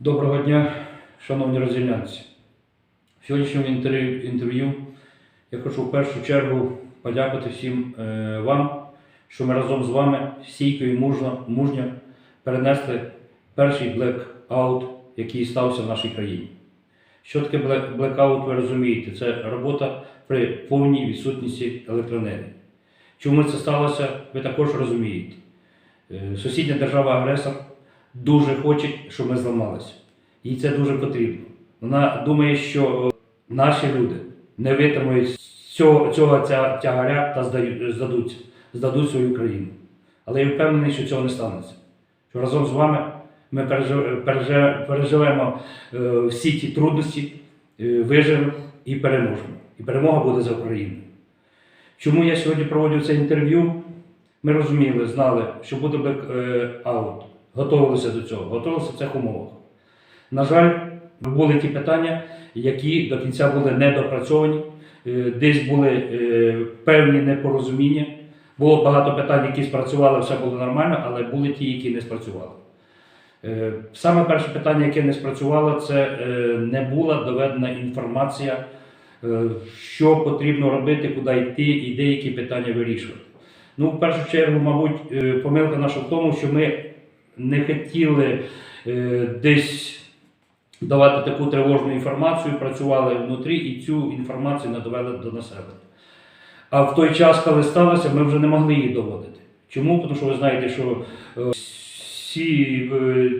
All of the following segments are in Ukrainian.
Доброго дня, шановні роздільнянці. В сьогоднішньому інтерв'ю, я хочу в першу чергу подякувати всім е, вам, що ми разом з вами стійко і мужно, мужньо перенесли перший блекаут, який стався в нашій країні. Що таке блекаут, ви розумієте? Це робота при повній відсутності електроенергії. Чому це сталося, ви також розумієте. Е, Сусідня держава-агресор дуже хоче, щоб ми зламалися. Їй це дуже потрібно. Вона думає, що е, наші люди не витримують цього, цього тягаря та здадуться, здадуть свою країну. Але я впевнений, що цього не станеться. Що разом з вами ми пережив- переживемо е, всі ті трудності, е, виживемо і переможемо. І перемога буде за Україною. Чому я сьогодні проводив це інтерв'ю? Ми розуміли, знали, що буде блекаут. Готувалися до цього, готувалися в цих умовах. На жаль, були ті питання, які до кінця були недопрацьовані, е, десь були е, певні непорозуміння. Було багато питань, які спрацювали, все було нормально, але були ті, які не спрацювали. Е, Саме перше питання, яке не спрацювало, це не була доведена інформація, що потрібно робити, куди йти і деякі питання вирішувати. Ну, в першу чергу, мабуть, помилка наша в тому, що ми не хотіли е, десь давати таку тривожну інформацію, працювали внутрі і цю інформацію не довели до населення. А в той час, коли сталося, ми вже не могли її доводити. Чому? Тому що ви знаєте, що е, всі е,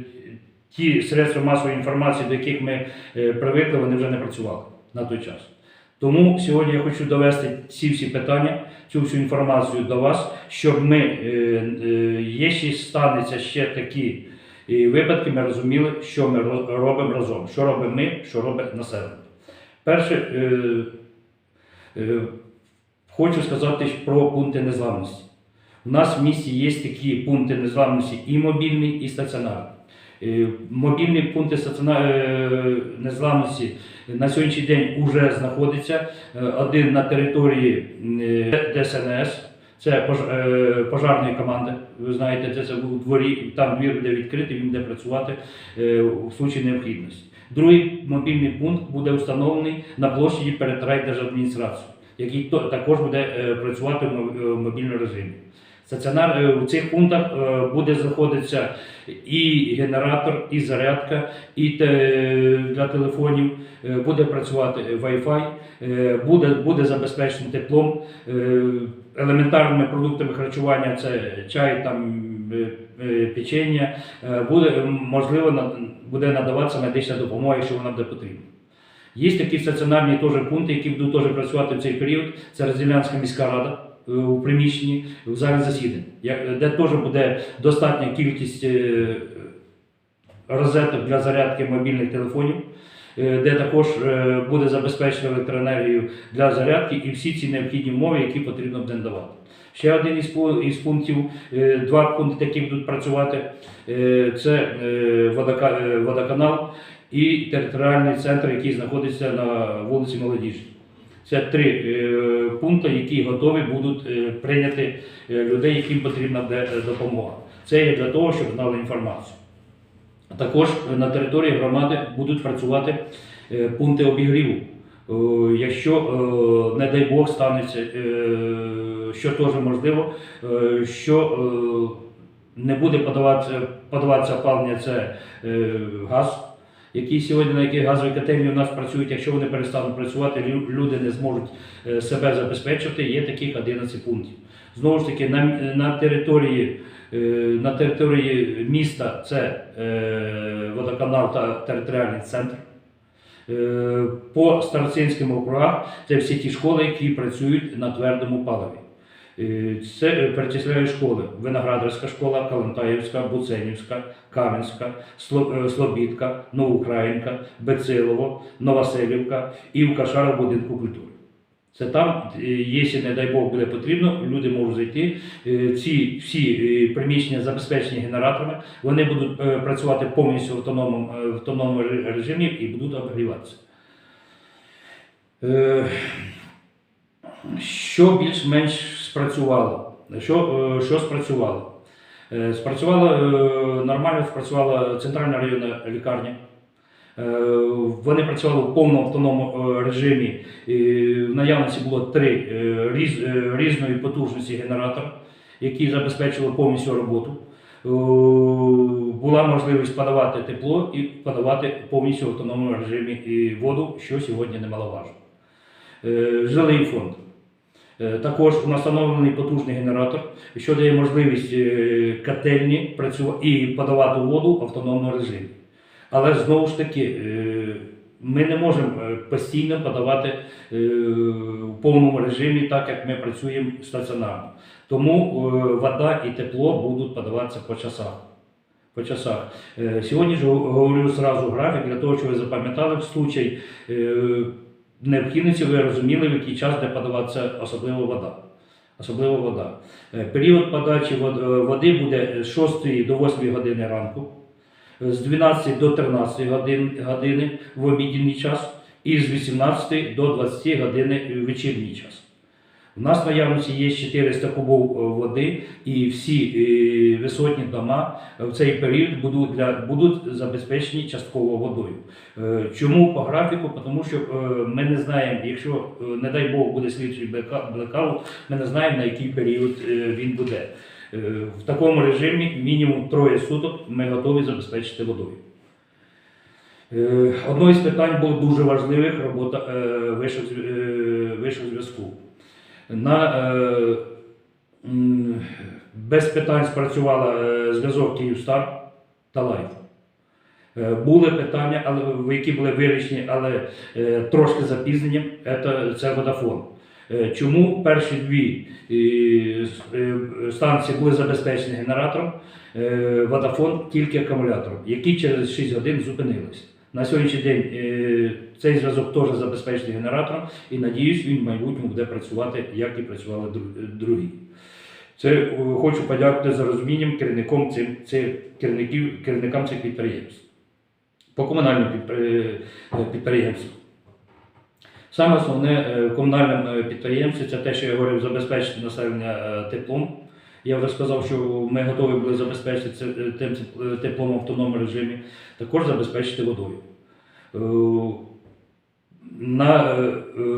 ті средства масової інформації, до яких ми привикли, вони вже не працювали на той час. Тому сьогодні я хочу довести ці всі питання, цю всю інформацію до вас, щоб ми, е, е, якщо станеться ще такі е, випадки, ми розуміли, що ми робимо разом, що робимо ми, що робить населення. Перше, е, е, хочу сказати про пункти незламності. У нас в місті є такі пункти незламності і мобільні, і стаціонарні. Е, Мобільні пункти е, незламності на сьогоднішній день вже знаходиться. Е, Один на території е, ДСНС, це е, пожарної команди. Ви знаєте, це, це у дворі, там двір буде відкритий, він буде працювати в у случаї необхідності. Другий мобільний пункт буде встановлений на площі перед райдержадміністрацією, який також буде е, працювати в е, в мобільному режимі. Стаціонар е, в цих пунктах е, буде знаходитися і генератор, і зарядка, і для телефонів, е, буде працювати Wi-Fi, е, буде, буде забезпечено теплом, е, елементарними продуктами харчування це чай, там, е, е, печення, е, буде, можливо, буде надаватися медична допомога, якщо вона буде потрібна. Є такі стаціонарні теж пункти, які будуть теж працювати в цей період. Це Розділянська міська рада е, у приміщенні в залі засідань, де теж буде достатня кількість е, розеток для зарядки мобільних телефонів, е, де також е, буде забезпечено електроенергію для зарядки і всі ці необхідні умови, які потрібно буде надавати. Ще один із пунктів, е, два пункти, які будуть працювати, е, це е, водока- е, водоканал і територіальний центр, який знаходиться на вулиці Молодіжній. Це три е, пункти, які готові будуть е, прийняти е, людей, яким потрібна допомога. Це є для того, щоб знали інформацію. Також на території громади будуть працювати пункти обігріву. Якщо, не дай Бог, станеться, що теж можливо, що не буде подаватися, подаватися опалення, це газ, який сьогодні на якій газові котельні у нас працюють. Якщо вони перестануть працювати, люди не зможуть е, себе забезпечити. Є таких 11 пунктів. Знову ж таки, на, на території Е, На території міста це е, водоканал та територіальний центр. По староцинським округах це всі ті школи, які працюють на твердому паливі. Це е, перечисляю школи: Виноградарська школа, Калантаївська, Буценівська, Кам'янська, е, Слобідка, Новоукраїнка, Бецилово, Новоселівка і в Кашара будинку культури. Це там, е, якщо, не дай Бог, буде потрібно, люди можуть зайти. Е, Ці всі приміщення забезпечені генераторами, вони будуть працювати повністю в автономному, в автономному режимі і будуть обігріватися. Що більш-менш спрацювало? Що, е, що спрацювало? Е, Спрацювала е, нормально, спрацювала центральна районна лікарня. Вони працювали в повному автономному режимі. В наявності було три різ, різної потужності генератора, які забезпечували повністю роботу. Була можливість подавати тепло і подавати повністю в автономному режимі воду, що сьогодні немаловажно. Жилий фонд. Е, Також у нас встановлений потужний генератор, що дає можливість е, котельні працювати і подавати воду в автономному режимі. Але знову ж таки, е, ми не можемо постійно подавати в повному режимі, так як ми працюємо стаціонарно. Тому вода і тепло будуть подаватися по часах. По часах. Сьогодні ж говорю зразу графік для того, щоб ви запам'ятали в случай необхідності, ви розуміли, в який час де подаватися особливо вода. Особливо вода. Е, Період подачі е, води буде з 6 до 8 години ранку, е, з 12 до 13 годин, години в обідній час і з 18 до 20 години в вечірній час. У нас в наявності є 400 кубов е, води, і всі е, висотні дома в цей період будуть, для, будуть забезпечені частково водою. Е, Чому по графіку? Тому що ми не знаємо, якщо, не дай Бог, буде слідчий блека- блекаут, ми не знаємо, на який період він буде. В такому режимі мінімум троє суток ми готові забезпечити водою. Одно із питань було дуже важливих робота вищого зв'язку. На, е, без питань спрацювала е, зв'язок Київстар та Лайф. Е, Були питання, але, які були вирішені, але е, трошки запізненням, це, це Водафон. Чому перші дві е, станції були забезпечені генератором, Водафон тільки акумулятором, які через 6 годин зупинилися. На сьогоднішній день е, цей зв'язок теж забезпечений генератором, і надіюсь, він в майбутньому буде працювати, як і працювали другі. Це е, хочу подякувати за розумінням керівником цим, цим керівників, керівникам цих підприємств. По комунальним е, підприємствам. Саме основне е, в комунальному е, підприємстві це те, що я говорив, забезпечити населення е, теплом. Я вже сказав, що ми готові були забезпечити е, тим е, теплом в автономному режимі, також забезпечити водою. Е, На,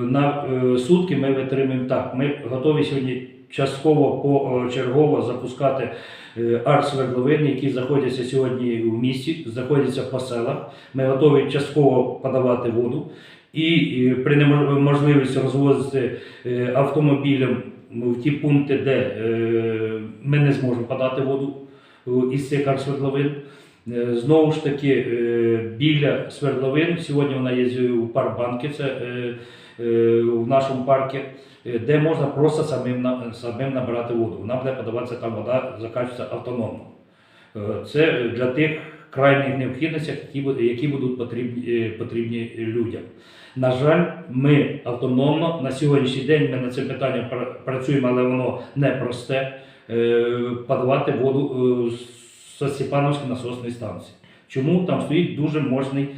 на сутки ми витримуємо так. Ми готові сьогодні частково почергово запускати е, арт-свердловини, які знаходяться сьогодні в місті, знаходяться по селах. Ми готові частково подавати воду і при неможливості розвозити автомобілем в ті пункти, де е, ми не зможемо подати воду е, із цих арт-свердловин. Е, Знову ж таки, біля свердловин, сьогодні вона є у парк-банки, це в нашому парку, де можна просто самим, самим набирати воду. Вона буде подаватися там вода, закачується автономно. Це для тих крайніх необхідностей, які, які будуть потрібні, е, потрібні людям. На жаль, ми автономно на сьогоднішній день ми над цим питанням пра- працюємо, але воно непросте. е, Подавати воду е, з Степановської насосної станції. Чому там стоїть дуже мощний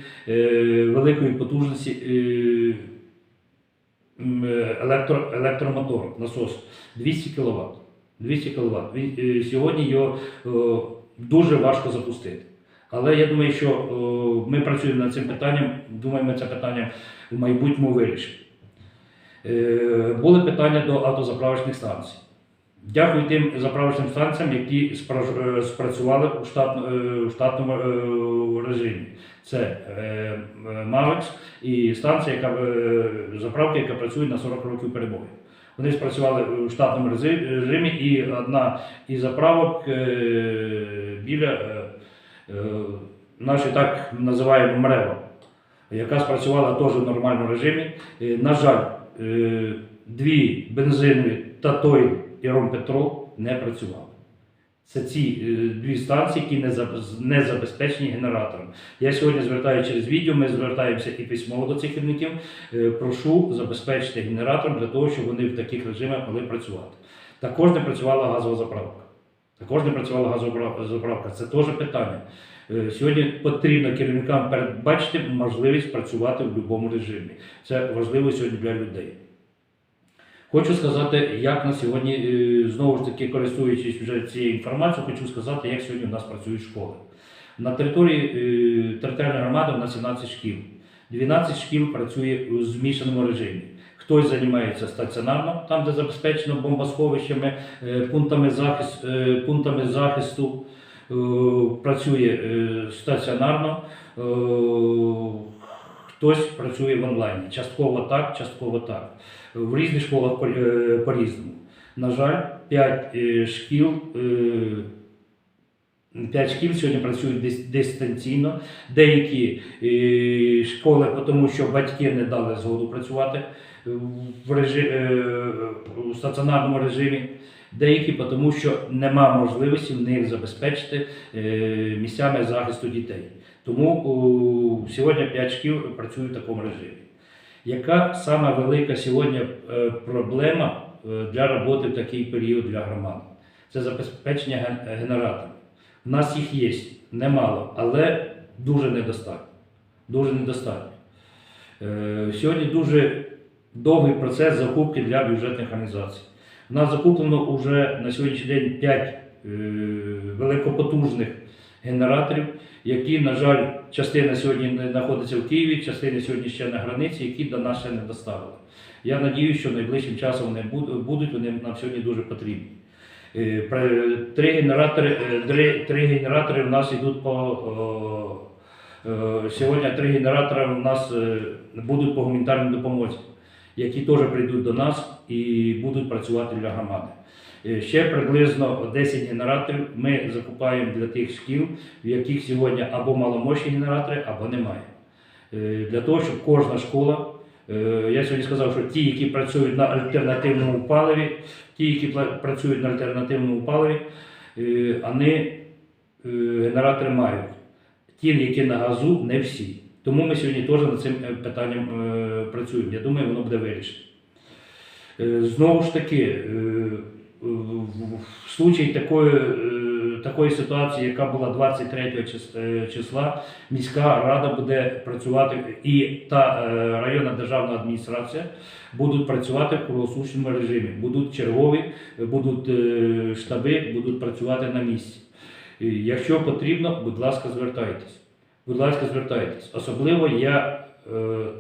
великої потужності електро, електромотор, насос 200 кВт. 200 кВт. Сьогодні його дуже важко запустити. Але я думаю, що е, ми працюємо над цим питанням, думаємо, це питання в майбутньому вирішимо. Е, Були питання до автозаправочних станцій. Дякую тим заправочним станціям, які е, спрацювали у, штат, е, у штатному режимі. Це Mavix і станція, яка заправка, яка працює на 40 років перебою. Вони спрацювали у штатному режимі, і одна із заправок біля е, е, так називаємо МРЕВО, яка спрацювала теж в нормальному режимі. Е, На жаль, е, дві бензинові Татойл і Ромпетрол не працювали. Це ці дві станції, які не забезпечені генератором. Я сьогодні звертаю через відео, ми звертаємося і письмово до цих керівників. Прошу забезпечити генератором для того, щоб вони в таких режимах могли працювати. Також не працювала газова заправка. Також не працювала газова. Це теж питання. Е, Сьогодні потрібно керівникам передбачити можливість працювати в будь-якому режимі. Це важливо сьогодні для людей. Хочу сказати, як на сьогодні, е, знову ж таки, користуючись вже цією інформацією, хочу сказати, як сьогодні у нас працюють школи. На території е, територіальної громади у нас 17 шкіл. 12 шкіл працює у змішаному режимі. Хтось займається стаціонарно, там, де забезпечено бомбосховищами, е, пунктами, е, пунктами захисту, е, працює е, стаціонарно, хтось працює в онлайні. Частково так, частково так. В різних школах по-різному. На жаль, 5 шкіл. Е, П'ять шкіл сьогодні працюють дис- дистанційно. Деякі е, школи, тому що батьки не дали згоду працювати в, режи, е, у стаціонарному режимі. Деякі, тому що нема можливості в них забезпечити е, місцями захисту дітей. Тому сьогодні 5 шкіл працюють в такому режимі. Яка сама велика сьогодні проблема для роботи в такий період для громади? Це забезпечення ген- генераторів. У нас їх є немало, але дуже недостатньо. Дуже недостатньо. Е, Сьогодні дуже довгий процес закупки для бюджетних організацій. У нас закуплено вже на сьогоднішній день 5 великопотужних генераторів, які, на жаль, частина сьогодні знаходиться в Києві, частина сьогодні ще на границі, які до нас ще не доставили. Я надіюся, що найближчим часом вони будуть, вони нам сьогодні дуже потрібні. Е, Три генератори, е, три, три генератори у нас йдуть по. е, Сьогодні три генератори у нас будуть по гуманітарній допомозі, які теж прийдуть до нас і будуть працювати для громади. Ще приблизно 10 генераторів ми закупаємо для тих шкіл, в яких сьогодні або маломощні генератори, або немає. Для того, щоб кожна школа, я сьогодні сказав, що ті, які працюють на альтернативному паливі, ті, які працюють на альтернативному паливі, е, вони е, генератори мають. Ті, які на газу, не всі. Тому ми сьогодні теж над цим е, питанням е, працюємо. Я думаю, воно буде вирішено. Е, Знову ж таки, е, в случаї такої, е, такої ситуації, яка була 23 е, числа, міська рада буде працювати і та е, районна державна адміністрація будуть працювати в круглосуточному режимі. Будуть чергові, будуть е, штаби, будуть працювати на місці. Якщо потрібно, будь ласка, звертайтесь. Будь ласка, звертайтесь. Особливо я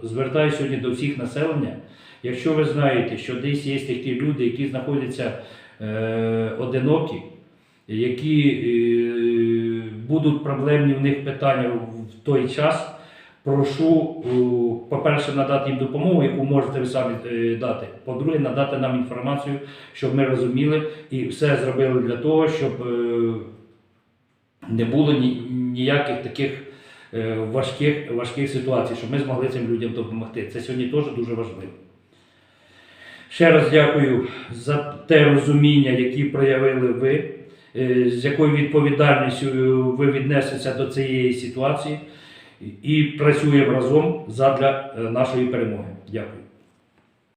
звертаюся сьогодні до всіх населення. Якщо ви знаєте, що десь є такі люди, які знаходяться одинокі, які е, будуть проблемні в них питання в той час, прошу, по-перше, надати їм допомогу, яку можете ви самі е, дати. По-друге, надати нам інформацію, щоб ми розуміли і все зробили для того, щоб е, не було ніяких таких е, важких, важких ситуацій, щоб ми змогли цим людям допомогти. Це сьогодні теж дуже важливо. Ще раз дякую за те розуміння, яке проявили ви, е, з якою відповідальністю е, ви віднесеться до цієї ситуації і працюємо разом задля е, нашої перемоги. Дякую.